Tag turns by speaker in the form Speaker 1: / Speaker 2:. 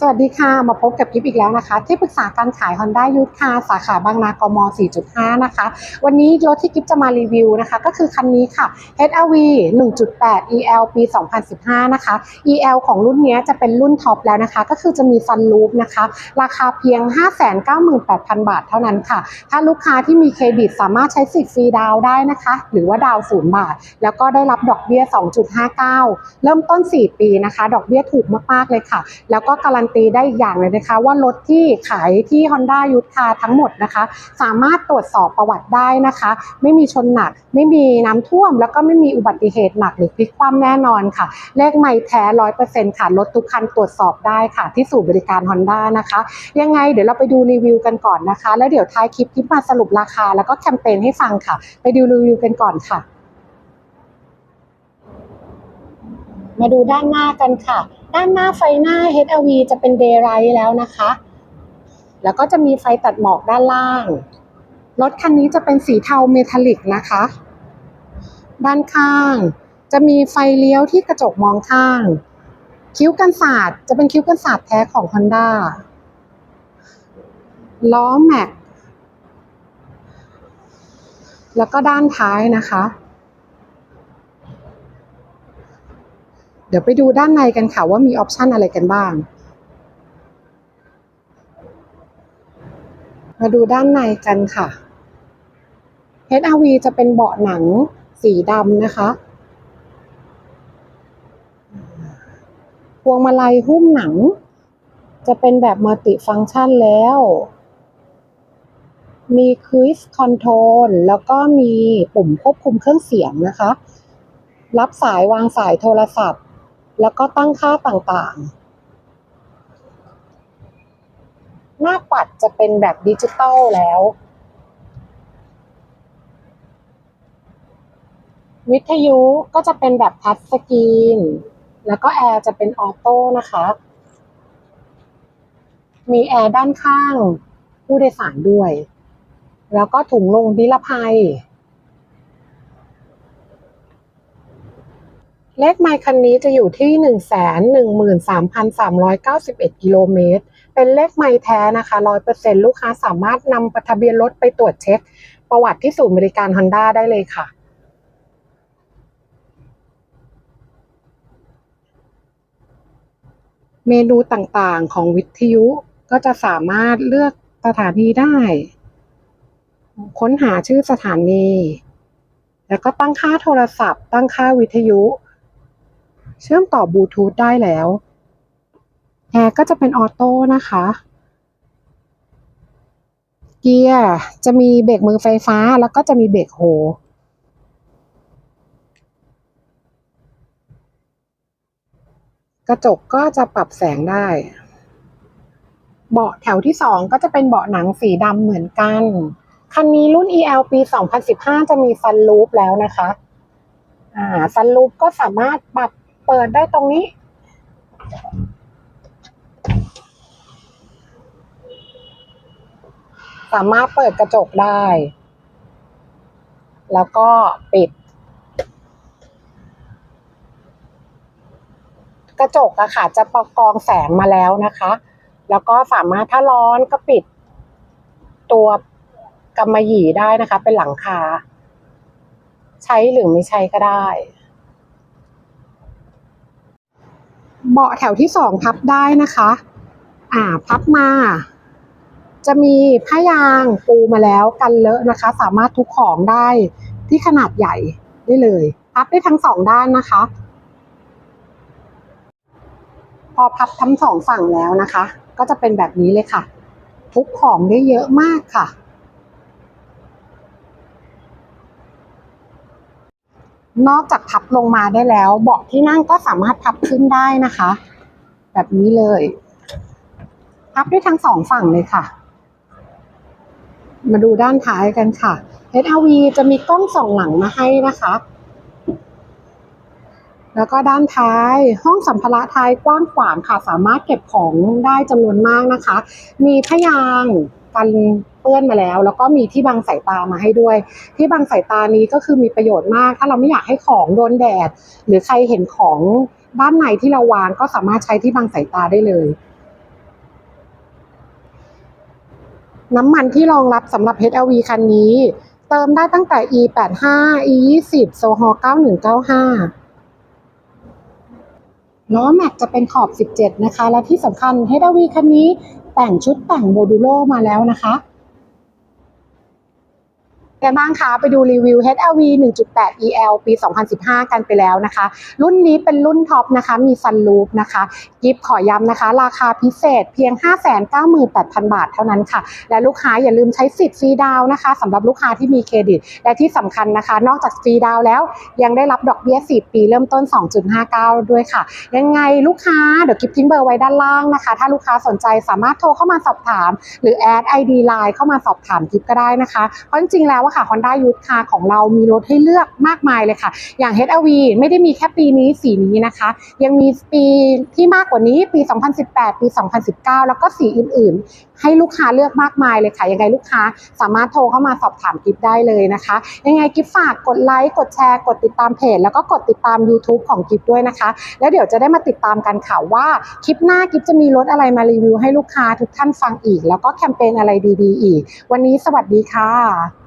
Speaker 1: สวัสดีค่ะ มาพบกับกิฟอีกแล้วนะคะ ที่ปรึกษาการขาย Honda y u t ค่ะสาขาบางนากม 4.5 นะคะ วันนี้รถที่กิฟจะมารีวิวนะคะ ก็คือคันนี้ค่ะ HRV 1.8 EL ปี 2015 นะคะ EL ของรุ่นนี้จะเป็นรุ่นท็อปแล้วนะคะ ก็คือจะมีฟันลูปนะคะ ราคาเพียง 598,000 บาทเท่านั้นค่ะ ถ้าลูกค้าที่มีเครดิตสามารถใช้สิทธิ์ฟรีดาวได้นะคะ หรือว่าดาวศูนย์บาท แล้วก็ได้รับดอกเบี้ย 2.59 เริ่มต้น 4 ปีนะคะ ดอกเบี้ยถูกมากๆเลยค่ะ แล้วก็การันตีได้อีกอย่างเลยนะคะว่ารถที่ขายที่ Honda y u t คาทั้งหมดนะคะ สามารถตรวจสอบประวัติได้นะคะ ไม่มีชนหนัก ไม่มีน้ำท่วม แล้วก็ไม่มีอุบัติเหตุหนักหรือพลิกคว่ำแน่นอนค่ะ เลขไม่แท้ร้อยเปอร์เซ็นต์ค่ะรถทุกคันตรวจสอบได้ค่ะ ที่ศูนย์บริการ Honda นะคะ ยังไงเดี๋ยวเราไปดูรีวิวกันก่อนนะคะ แล้วเดี๋ยวท้ายคลิปคลิปมาสรุปราคา แล้วก็แคมเปญให้ฟังค่ะ ไปดูรีวิวกันก่อนค่ะ มาดูด้านหน้ากันค่ะ ด้านหน้าไฟหน้า HRV จะเป็น Daylight แล้วนะคะ แล้วก็จะมีไฟตัดหมอกด้านล่าง รถคันนี้จะเป็นสีเทาเมทัลลิกนะคะ ด้านข้าง จะมีไฟเลี้ยวที่กระจกมองข้าง คิ้วกันศาสตร์จะเป็นคิ้วกันศาสตร์แท้ของ Honda ล้อแม็กแล้วก็ด้านท้ายนะคะ ดี๋ยวไปดูด้านในกันค่ะว่ามีออปชันอะไรกันบ้าง มาดูด้านในกันค่ะ HRV จะเป็นเบาะหนังสีดำนะคะ พวงมาลัยหุ้มหนัง จะเป็นแบบมัลติฟังก์ชันแล้ว มีค u ิ z คอนโทรลแล้วก็มีปุ่มควบคุมเครื่องเสียงนะคะ รับสายวางสายโทรศัพท์ แล้วก็ตั้งค่าต่างๆ หน้าปัดจะเป็นแบบดิจิตอลแล้ว วิทยุก็จะเป็นแบบทัชสกรีน แล้วก็แอร์จะเป็นออโต้นะคะ มีแอร์ด้านข้างผู้โดยสารด้วย แล้วก็ถุงลงนิรภัย เลขไมล์คันนี้จะอยู่ที่ 1 1 3 3 9 1 กิโลเมตร เป็นเลขไมล์แท้นะคะ 100%ลูกค้าสามารถนำทะเบียนรถไปตรวจเช็ค ประวัติที่ศูนย์บริการ Honda ได้เลยค่ะ เมนูต่างๆของวิทยุก็จะสามารถเลือกสถานีได้ ค้นหาชื่อสถานี แล้วก็ตั้งค่าโทรศัพท์ ตั้งค่าวิทยุ เชื่อมต่อบลูทูธได้แล้วแอร์ก็จะเป็นออโต้นะคะ เกียร์จะมีเบรกมือไฟฟ้าแล้วก็จะมีเบรกโฮกระจกก็จะปรับแสงได้ เบาะแถวที่สองก็จะเป็นเบาะหนังสีดำเหมือนกัน คันนี้รุ่น EL ปี 2015 จะมีซันรูฟแล้วนะคะ อ่าซันรูฟก็สามารถปรับ เปิดได้ตรงนี้ สามารถเปิดกระจกได้ แล้วก็ปิด กระจกอะค่ะจะประกองแสงมาแล้วนะคะ แล้วก็สามารถถ้าร้อนก็ปิด ตัวกำมะหยี่ได้นะคะ เป็นหลังคา ใช้หรือไม่ใช้ก็ได้ เบาะแถวที่สองพับได้นะคะ อ่า พับมา จะมีผ้ายางปูมาแล้วกันเลอะนะคะ สามารถทุกของได้ที่ขนาดใหญ่ได้เลย พับได้ทั้งสองด้านนะคะ พอพับทั้งสองฝั่งแล้วนะคะ ก็จะเป็นแบบนี้เลยค่ะ ทุกของได้เยอะมากค่ะ นอกจากพับลงมาได้แล้ว เบาะที่นั่งก็สามารถพับขึ้นได้นะคะ แบบนี้เลย พับได้ทั้งสองฝั่งเลยค่ะ มาดูด้านท้ายกันค่ะ HRV จะมีกล้องส่องหลังมาให้นะคะ แล้วก็ด้านท้ายห้องสัมภาระท้ายกว้างขวางค่ะ สามารถเก็บของได้จำนวนมากนะคะ มีพยางกัน เปื้อนมาแล้ว แล้วก็มีที่บังสายตามาให้ด้วย ที่บังสายตานี้ก็คือมีประโยชน์มาก ถ้าเราไม่อยากให้ของโดนแดด หรือใครเห็นของด้านในที่เราวางก็สามารถใช้ที่บังสายตาได้เลยน้ำมันที่รองรับสำหรับ HLV คันนี้ เติมได้ตั้งแต่ E 8 5 E 2 0โซฮอ9195 ล้อแม็กจะเป็นขอบ 17 นะคะ และที่สำคัญ HLV คันนี้แต่งชุดแต่งโมดูโลมาแล้วนะคะ กันบ้างคะไปดูรีวิว HRV 1.8 EL ปี 2015 กันไปแล้วนะคะ รุ่นนี้เป็นรุ่นท็อปนะคะมีซันลูปนะคะกิฟขอย้ำนะคะ ราคาพิเศษเพียง 598,000 บาทเท่านั้นค่ะ และลูกค้าอย่าลืมใช้สิทธิ์ฟรีดาวนะคะสำหรับลูกค้าที่มีเครดิต และที่สำคัญนะคะ นอกจากฟรีดาวแล้ว ยังได้รับดอกเบี้ย4ปีเริ่มต้น 2.59 ด้วยค่ะ ยังไงลูกค้าเดี๋ยวกิฟทิ้งเบอร์ไว้ด้านล่างนะคะ ถ้าลูกค้าสนใจสามารถโทรเข้ามาสอบถาม หรือแอด ID Line เข้ามาสอบถามกิฟก็ได้นะคะเพราะจริงๆแล้วอะค่ะ Honda y u t คาของเรามีรถให้เลือกมากมายเลยค่ะ อย่าง HRV ไม่ได้มีแค่ปีนี้สีนี้นะคะ ยังมีปีที่มากกว่านี้ปี 2018 ปี 2019 แล้วก็สีอื่นๆ ให้ลูกค้าเลือกมากมายเลยค่ะยังไงลูกค้าสามารถโทรเข้ามาสอบถามกิฟได้เลยนะคะ ยังไงกิฟฝากกดไลค์กดแชร์ กดติดตามเพจ แล้วก็กดติดตาม YouTube ของกิฟด้วยนะคะ แล้วเดี๋ยวจะได้มาติดตามกันค่ะว่าคลิปหน้ากิฟจะมีรถอะไรมารีวิวให้ลูกค้าทุกท่านฟังอีก แล้วก็แคมเปญอะไรดี ๆ อีก วันนี้สวัสดีค่ะ